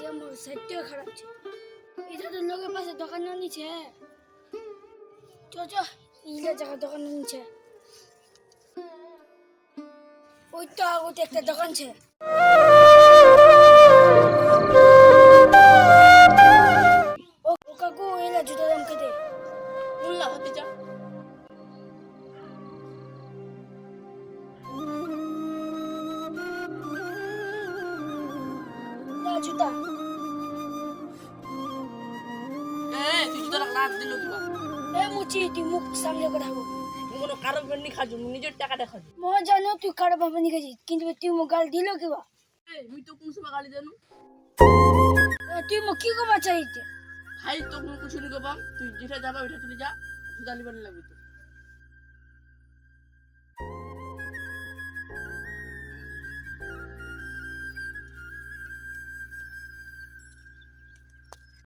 সাইডটাও খারাপ ছে এটা তো লোকের পাশে দোকান নিছে চ চ ইলে জায়গা দোকান নিছে ওই তো আগতে একটা দোকান ছে ও কাকু, এলা জুতো দাম কেটে মোল্লা হতে যা। জুতা হ্যাঁ তুই জুতো রাখ দিল কিবা? এ মুচি তুই মুখ সামনে করে মুই কোনো কারও পেন নি খাজু নিজের টাকা দেখাজু মই জানো তুই কারও বাবা নিকেছিস কিন্তু তুই মোক গাল দিল কিবা? এই মুই তো কোন সময় গালি এ, তুই মোক কি কবা চাইতে ভাই তো কোনো কিছু নি গবাম তুই যেটা যাবা ওইটা চলে যা। জুতা নিবার লাগবে তো